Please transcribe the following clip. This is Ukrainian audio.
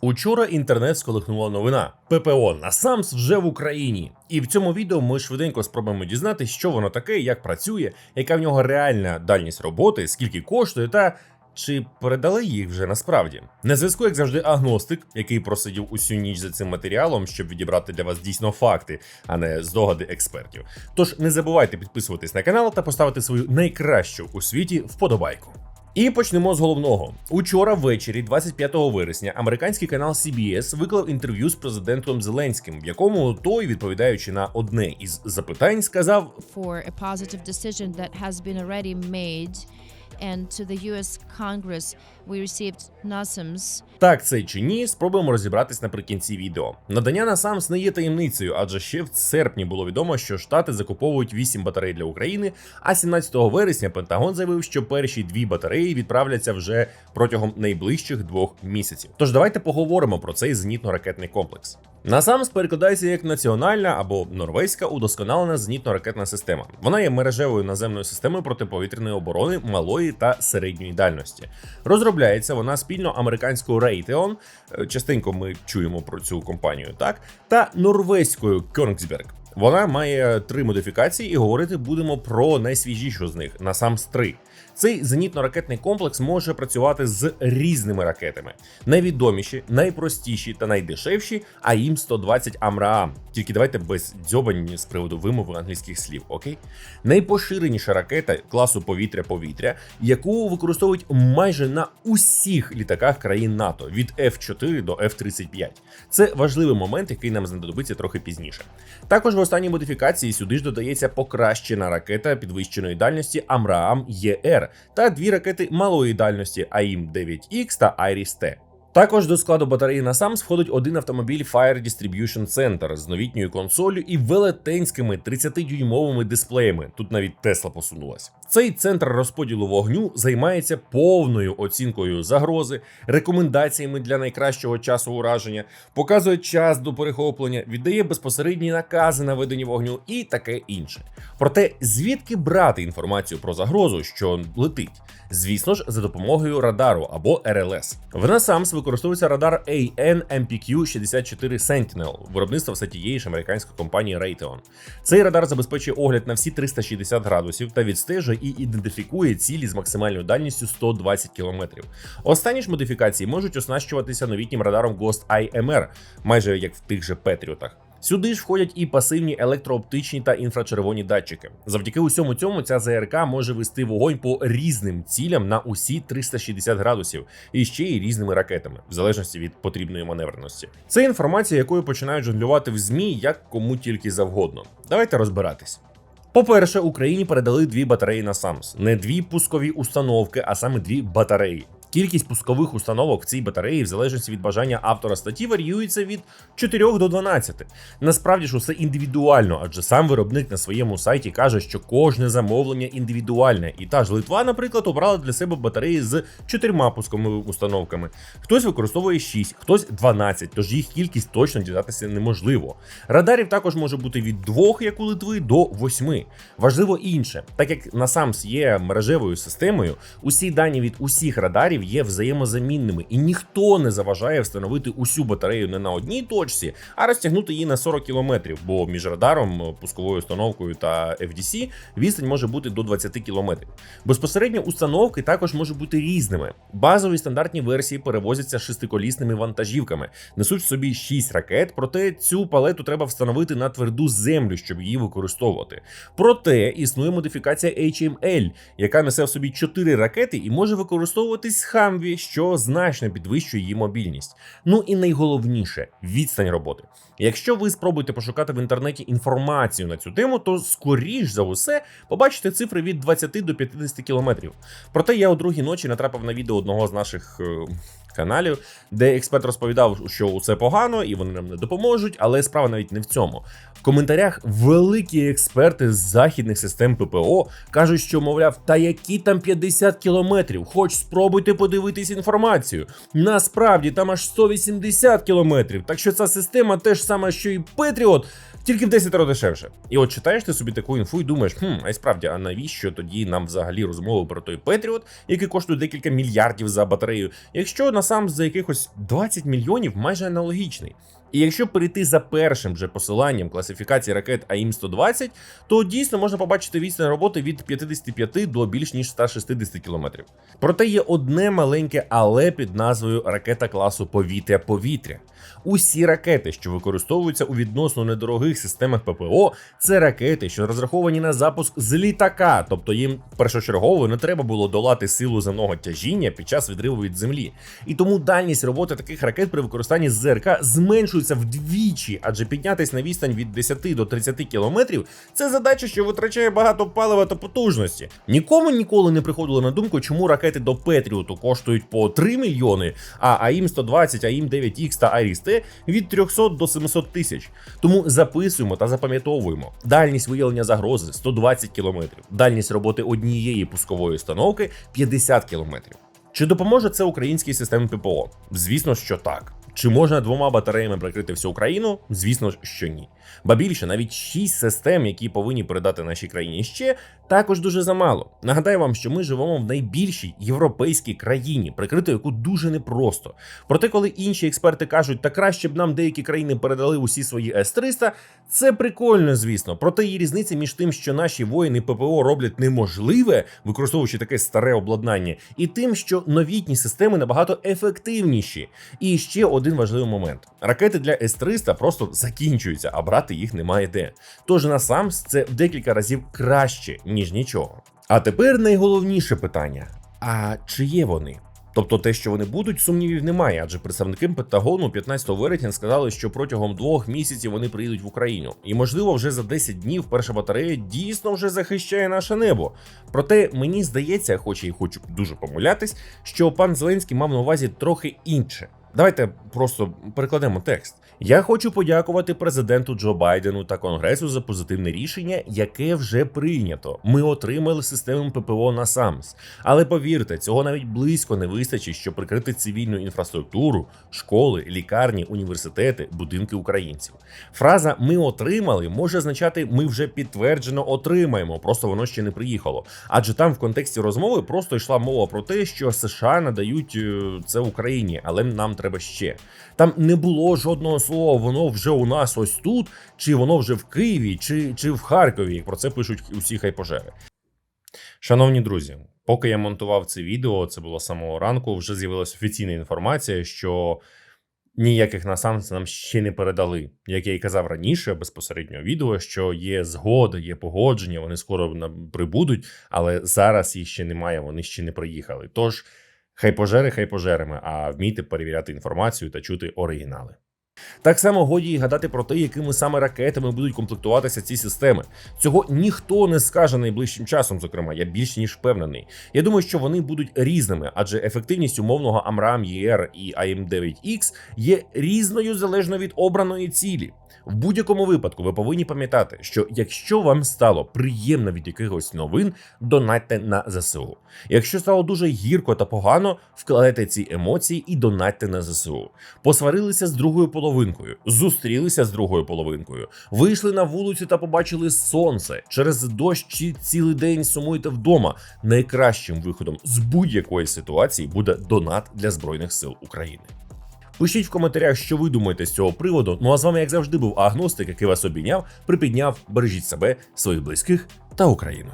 Учора інтернет сколихнула новина. ППО Насамс вже в Україні. І в цьому відео ми швиденько спробуємо дізнатися, що воно таке, як працює, яка в нього реальна дальність роботи, скільки коштує та. Чи передали їх вже насправді? На зв'язку, як завжди, агностик, який просидів усю ніч за цим матеріалом, щоб відібрати для вас дійсно факти, а не здогади експертів. Тож не забувайте підписуватись на канал та поставити свою найкращу у світі вподобайку. І почнемо з головного. Учора ввечері, 25 вересня, американський канал CBS виклав інтерв'ю з президентом Зеленським, в якому той, відповідаючи на одне із запитань, сказав: for a positive decision that has been already made. And to the US Congress, we received NASAMS Так це чи ні, спробуємо розібратись наприкінці відео. Надання на САМС не є таємницею, адже ще в серпні було відомо, що Штати закуповують 8 батарей для України. А 17 вересня Пентагон заявив, що перші дві батареї відправляться вже протягом найближчих двох місяців. Тож давайте поговоримо про цей зенітно-ракетний комплекс. НАСАМС перекладається як національна або норвезька удосконалена зенітно-ракетна система. Вона є мережевою наземною системою протиповітряної оборони малої та середньої дальності. Розробляється вона спільно американською Raytheon, е, частенько ми чуємо про цю компанію, так, та норвезькою Kongsberg. Вона має три модифікації, і говорити будемо про найсвіжішу з них NASAMS 3. Цей зенітно-ракетний комплекс може працювати з різними ракетами. Найвідоміші, найпростіші та найдешевші АІМ 120 Амраам. Тільки давайте без дзьобань з приводу вимови англійських слів, окей? Найпоширеніша ракета класу повітря-повітря, яку використовують майже на усіх літаках країн НАТО від F4 до F35. Це важливий момент, який нам знадобиться трохи пізніше. Також в останній модифікації сюди ж додається покращена ракета підвищеної дальності Амраам ЄР та дві ракети малої дальності АІМ 9X та Iris T. Також до складу батареї на САМС входить один автомобіль Fire Distribution Center з новітньою консолью і велетенськими 30-дюймовими дисплеями. Тут навіть Тесла посунулась. Цей центр розподілу вогню займається повною оцінкою загрози, рекомендаціями для найкращого часу ураження, показує час до перехоплення, віддає безпосередні накази на ведення вогню і таке інше. Проте звідки брати інформацію про загрозу, що летить? Звісно ж, за допомогою радару або РЛС. В NASAMS використовується радар AN MPQ 64 Sentinel, виробництва все тієї ж американської компанії Raytheon. Цей радар забезпечує огляд на всі 360 градусів та відстежує і ідентифікує цілі з максимальною дальністю 120 км. Останні ж модифікації можуть оснащуватися новітнім радаром Ghost IMR, майже як в тих же Петріотах. Сюди ж входять і пасивні електрооптичні та інфрачервоні датчики. Завдяки усьому цьому ця ЗРК може вести вогонь по різним цілям на усі 360 градусів і ще й різними ракетами, в залежності від потрібної маневреності. Це інформація, якою починають жонглювати в змі як кому тільки завгодно. Давайте розбиратись. По-перше, Україні передали дві батареї на САМС, не дві пускові установки, а саме дві батареї. Кількість пускових установок в цій батареї, в залежності від бажання автора статті, варіюється від 4 до 12. Насправді ж усе індивідуально, адже сам виробник на своєму сайті каже, що кожне замовлення індивідуальне. І та ж Литва, наприклад, обрала для себе батареї з чотирма пусковими установками. Хтось використовує 6, хтось 12, тож їх кількість точно дізнатися неможливо. Радарів також може бути від 2, як у Литви, до 8. Важливо інше, так як NASAMS є мережевою системою, усі дані від усіх радарів є взаємозамінними, і ніхто не заважає встановити усю батарею не на одній точці, а розтягнути її на 40 км, бо між радаром, пусковою установкою та FDC відстань може бути до 20 км. Безпосередньо установки також можуть бути різними. Базові стандартні версії перевозяться шестиколісними вантажівками, несуть собі 6 ракет, проте цю палету треба встановити на тверду землю, щоб її використовувати. Проте існує модифікація HML, яка несе в собі 4 ракети і може використовуватись Хамві, що значно підвищує її мобільність. Ну і найголовніше відстань роботи. Якщо ви спробуєте пошукати в інтернеті інформацію на цю тему, то скоріш за усе побачите цифри від 20 до 50 кілометрів. Проте я о другій ночі натрапив на відео одного з наших. Каналів, де експерт розповідав, що усе погано і вони нам не допоможуть, але справа навіть не в цьому. В коментарях великі експерти з західних систем ППО кажуть, що мовляв, та які там 50 кілометрів, хоч спробуйте подивитись інформацію. Насправді там аж 180 кілометрів. Так що ця система теж сама, що і Петріот, Тільки в 10 разів дешевше. І от читаєш ти собі таку інфу і думаєш, хм, а й справді, а навіщо тоді нам взагалі розмови про той Петріот, який коштує декілька мільярдів за батарею, якщо насам за якихось 20 мільйонів майже аналогічний. І якщо перейти за першим же посиланням класифікації ракет АІМ-120, то дійсно можна побачити відстань роботи від 55 до більш ніж 160 кілометрів. Проте є одне маленьке але під назвою ракета класу повітря-повітря. Усі ракети, що використовуються у відносно недорогих системах ППО, це ракети, що розраховані на запуск з літака, тобто їм першочергово не треба було долати силу земного тяжіння під час відриву від землі. І тому дальність роботи таких ракет при використанні ЗРК зменшується вдвічі, адже піднятись на відстань від 10 до 30 кілометрів це задача, що витрачає багато палива та потужності. Нікому ніколи не приходило на думку, чому ракети до Петріоту коштують по 3 мільйони, а АІМ 120, АІМ 9Х та Аріс Т від 300 до 700 тисяч. Тому записуємо та запам'ятовуємо. Дальність виявлення загрози 120 кілометрів, дальність роботи однієї пускової установки 50 кілометрів. Чи допоможе це українській системі ППО? Звісно, що так. Чи можна двома батареями прикрити всю Україну? Звісно ж, що ні. Ба більше, навіть шість систем, які повинні передати нашій країні ще, також дуже замало. Нагадаю вам, що ми живемо в найбільшій європейській країні, прикрити яку дуже непросто. Проте, коли інші експерти кажуть, та краще б нам деякі країни передали усі свої С-300, це прикольно, звісно. Проте є різниця між тим, що наші воїни ППО роблять неможливе, використовуючи таке старе обладнання, і тим, що новітні системи набагато ефективніші. І ще один важливий момент: ракети для С-300 просто закінчуються, а брати їх немає де. Тож на САМС це в декілька разів краще, ніж нічого. А тепер найголовніше питання: а чи є вони? Тобто те, що вони будуть, сумнівів немає, адже представники Пентагону 15 вересня сказали, що протягом двох місяців вони приїдуть в Україну, і можливо, вже за 10 днів перша батарея дійсно вже захищає наше небо. Проте мені здається, хоч і хочу дуже помилятись, що пан Зеленський мав на увазі трохи інше. Давайте просто перекладемо текст. Я хочу подякувати президенту Джо Байдену та Конгресу за позитивне рішення, яке вже прийнято. Ми отримали систему ППО на САМС. Але повірте, цього навіть близько не вистачить, щоб прикрити цивільну інфраструктуру, школи, лікарні, університети, будинки українців. Фраза Ми отримали може означати ми вже підтверджено отримаємо, просто воно ще не приїхало. Адже там в контексті розмови просто йшла мова про те, що США надають е, це Україні, але нам треба ще. Там не було жодного слова, воно вже у нас ось тут, чи воно вже в Києві, чи, чи в Харкові, як про це пишуть усі хайпожери. Шановні друзі, поки я монтував це відео, це було самого ранку, вже з'явилася офіційна інформація, що ніяких насамс нам ще не передали. Як я і казав раніше, безпосередньо відео, що є згода, є погодження, вони скоро прибудуть, але зараз їх ще немає, вони ще не приїхали. Тож хай пожери, хай пожерами, а вмійте перевіряти інформацію та чути оригінали. Так само годі й гадати про те, якими саме ракетами будуть комплектуватися ці системи. Цього ніхто не скаже найближчим часом. Зокрема, я більш ніж впевнений. Я думаю, що вони будуть різними, адже ефективність умовного Амрам ЄР і АМ9Х є різною залежно від обраної цілі. В будь-якому випадку ви повинні пам'ятати, що якщо вам стало приємно від якихось новин, донатьте на ЗСУ. Якщо стало дуже гірко та погано, вкладайте ці емоції і донатьте на ЗСУ. Посварилися з другою половинкою, зустрілися з другою половинкою, вийшли на вулицю та побачили сонце. Через дощ чи цілий день сумуєте вдома. Найкращим виходом з будь-якої ситуації буде донат для збройних сил України. Пишіть в коментарях, що ви думаєте з цього приводу. Ну а з вами, як завжди, був агностик, який вас обійняв, припідняв, бережіть себе, своїх близьких та Україну.